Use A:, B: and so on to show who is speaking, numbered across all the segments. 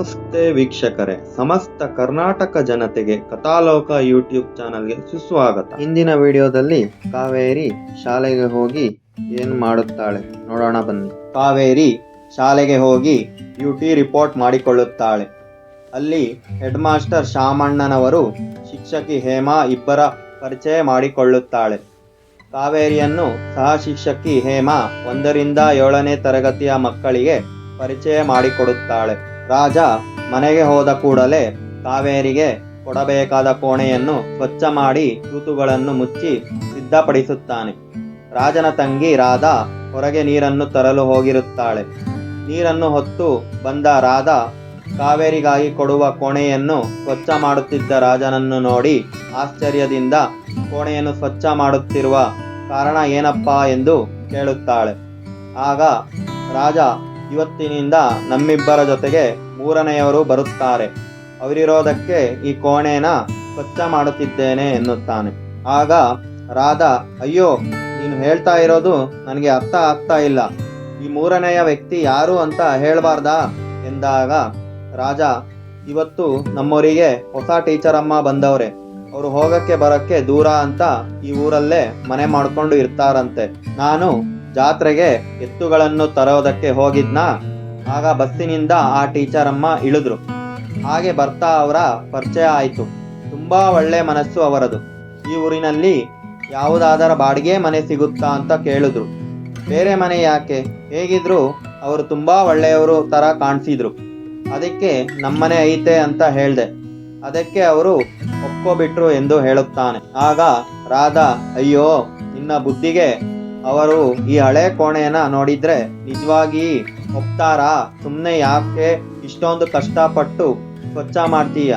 A: ನಮಸ್ತೆ ವೀಕ್ಷಕರೇ. ಸಮಸ್ತ ಕರ್ನಾಟಕ ಜನತೆಗೆ ಕಥಾಲೋಕ ಯೂಟ್ಯೂಬ್ ಚಾನಲ್ಗೆ ಸುಸ್ವಾಗತ. ಇಂದಿನ ವಿಡಿಯೋದಲ್ಲಿ ಕಾವೇರಿ ಶಾಲೆಗೆ ಹೋಗಿ ಏನು ಮಾಡುತ್ತಾಳೆ? ನೋಡೋಣ ಬನ್ನಿ. ಕಾವೇರಿ ಶಾಲೆಗೆ ಹೋಗಿ ಡ್ಯೂಟಿ ರಿಪೋರ್ಟ್ ಮಾಡಿಕೊಳ್ಳುತ್ತಾಳೆ. ಅಲ್ಲಿ ಹೆಡ್ ಮಾಸ್ಟರ್ ಶಾಮಣ್ಣನವರು ಶಿಕ್ಷಕಿ ಹೇಮಾ ಇಬ್ಬರ ಪರಿಚಯ ಮಾಡಿಕೊಳ್ಳುತ್ತಾಳೆ. ಕಾವೇರಿಯನ್ನು ಸಹ ಶಿಕ್ಷಕಿ ಹೇಮಾ ಒಂದರಿಂದ ಏಳನೇ ತರಗತಿಯ ಮಕ್ಕಳಿಗೆ ಪರಿಚಯ ಮಾಡಿಕೊಡುತ್ತಾಳೆ. ರಾಜ ಮನೆಗೆ ಹೋದ ಕೂಡಲೇ ಕಾವೇರಿಗೆ ಕೊಡಬೇಕಾದ ಕೋಣೆಯನ್ನು ಸ್ವಚ್ಛ ಮಾಡಿ ತೂತುಗಳನ್ನು ಮುಚ್ಚಿ ಸಿದ್ಧಪಡಿಸುತ್ತಾನೆ. ರಾಜನ ತಂಗಿ ರಾಧಾ ಹೊರಗೆ ನೀರನ್ನು ತರಲು ಹೋಗಿರುತ್ತಾಳೆ. ನೀರನ್ನು ಹೊತ್ತು ಬಂದ ರಾಧ ಕಾವೇರಿಗಾಗಿ ಕೊಡುವ ಕೋಣೆಯನ್ನು ಸ್ವಚ್ಛ ಮಾಡುತ್ತಿದ್ದ ರಾಜನನ್ನು ನೋಡಿ ಆಶ್ಚರ್ಯದಿಂದ ಕೋಣೆಯನ್ನು ಸ್ವಚ್ಛ ಮಾಡುತ್ತಿರುವ ಕಾರಣ ಏನಪ್ಪಾ ಎಂದು ಕೇಳುತ್ತಾಳೆ. ಆಗ ರಾಜ ಇವತ್ತಿನಿಂದ ನಮ್ಮಿಬ್ಬರ ಜೊತೆಗೆ ಮೂರನೆಯವರು ಬರುತ್ತಾರೆ. ಅವರಿರೋದಕ್ಕೆ ಈ ಕೋಣೆನ ಸ್ವಚ್ಛ ಮಾಡುತ್ತಿದ್ದೇನೆ ಎನ್ನುತ್ತಾನೆ. ಆಗ ರಾಧಾ, ಅಯ್ಯೋ, ನೀನು ಹೇಳ್ತಾ ಇರೋದು ನನಗೆ ಅರ್ಥ ಆಗ್ತಾ ಇಲ್ಲ. ಈ ಮೂರನೆಯ ವ್ಯಕ್ತಿ ಯಾರು ಅಂತ ಹೇಳಬಾರ್ದಾ? ಎಂದಾಗ ರಾಜ, ಇವತ್ತು ನಮ್ಮೂರಿಗೆ ಹೊಸ ಟೀಚರ್ ಅಮ್ಮ ಬಂದವ್ರೆ. ಅವರು ಹೋಗಕ್ಕೆ ಬರಕ್ಕೆ ದೂರ ಅಂತ ಈ ಊರಲ್ಲೇ ಮನೆ ಮಾಡಿಕೊಂಡು ಇರ್ತಾರಂತೆ. ನಾನು ಜಾತ್ರೆಗೆ ಎತ್ತುಗಳನ್ನು ತರೋದಕ್ಕೆ ಹೋಗಿದ್ನಾ. ಆಗ ಬಸ್ಸಿನಿಂದ ಆ ಟೀಚರ್ ಅಮ್ಮ ಇಳಿದ್ರು. ಹಾಗೆ ಬರ್ತಾ ಅವರ ಪರಿಚಯ ಆಯಿತು. ತುಂಬಾ ಒಳ್ಳೆ ಮನಸ್ಸು ಅವರದು. ಈ ಊರಿನಲ್ಲಿ ಯಾವುದಾದರ ಬಾಡಿಗೆ ಮನೆ ಸಿಗುತ್ತಾ ಅಂತ ಕೇಳಿದ್ರು. ಬೇರೆ ಮನೆ ಯಾಕೆ? ಹೇಗಿದ್ರು ಅವರು ತುಂಬಾ ಒಳ್ಳೆಯವರು ತರ ಕಾಣಿಸಿದ್ರು. ಅದಕ್ಕೆ ನಮ್ಮನೆ ಐತೆ ಅಂತ ಹೇಳ್ದೆ. ಅದಕ್ಕೆ ಅವರು ಒಪ್ಕೋಬಿಟ್ರು ಎಂದು ಹೇಳುತ್ತಾನೆ. ಆಗ ರಾಧಾ, ಅಯ್ಯೋ, ನಿನ್ನ ಬುದ್ಧಿಗೆ ಅವರು ಈ ಹಳೆ ಕೋಣೆಯನ್ನ ನೋಡಿದ್ರೆ ನಿಜವಾಗಿ ಒಪ್ತಾರಾ? ಸುಮ್ಮನೆ ಯಾಕೆ ಇಷ್ಟೊಂದು ಕಷ್ಟಪಟ್ಟು ಸ್ವಚ್ಛ ಮಾಡ್ತೀಯ?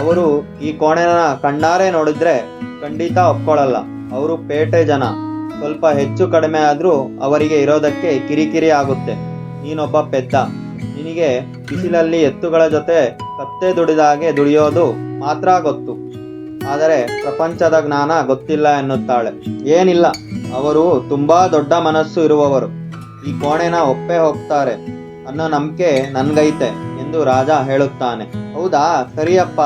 A: ಅವರು ಈ ಕೋಣೆನ ಕಣ್ಣಾರೆ ನೋಡಿದ್ರೆ ಖಂಡಿತ ಒಪ್ಕೊಳ್ಳಲ್ಲ. ಅವರು ಪೇಟೆ ಜನ. ಸ್ವಲ್ಪ ಹೆಚ್ಚು ಕಡಿಮೆ ಆದರೂ ಅವರಿಗೆ ಇರೋದಕ್ಕೆ ಕಿರಿಕಿರಿ ಆಗುತ್ತೆ. ನೀನೊಬ್ಬ ಪೆದ್ದ. ನಿನಗೆ ಬಿಸಿಲಲ್ಲಿ ಎತ್ತುಗಳ ಜೊತೆ ಕತ್ತೆ ದುಡಿದಾಗೆ ದುಡಿಯೋದು ಮಾತ್ರ ಗೊತ್ತು. ಆದರೆ ಪ್ರಪಂಚದ ಜ್ಞಾನ ಗೊತ್ತಿಲ್ಲ ಎನ್ನುತ್ತಾಳೆ. ಏನಿಲ್ಲ. ಅವರು ತುಂಬಾ ದೊಡ್ಡ ಮನಸ್ಸು ಇರುವವರು. ಈ ಕೋಣೆನ ಒಪ್ಪೆ ಹೋಗ್ತಾರೆ. ಅನ್ನೋ ನಂಬಿಕೆ ನನ್ಗೈತೆ ಎಂದು ರಾಜ ಹೇಳುತ್ತಾನೆ. ಹೌದಾ? ಸರಿಯಪ್ಪ.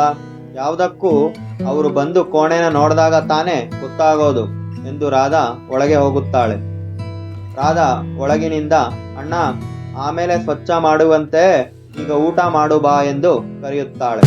A: ಯಾವುದಕ್ಕೂ ಅವರು ಬಂದು ಕೋಣೆನ ನೋಡಿದಾಗ ತಾನೇ ಗೊತ್ತಾಗೋದು ಎಂದು ರಾಧಾ ಒಳಗೆ ಹೋಗುತ್ತಾಳೆ. ರಾಧಾ ಒಳಗಿನಿಂದ, ಅಣ್ಣ, ಆಮೇಲೆ ಸ್ವಚ್ಛ ಮಾಡುವಂತೆ ಈಗ ಊಟ ಮಾಡು ಬಾ ಎಂದು ಕರೆಯುತ್ತಾಳೆ.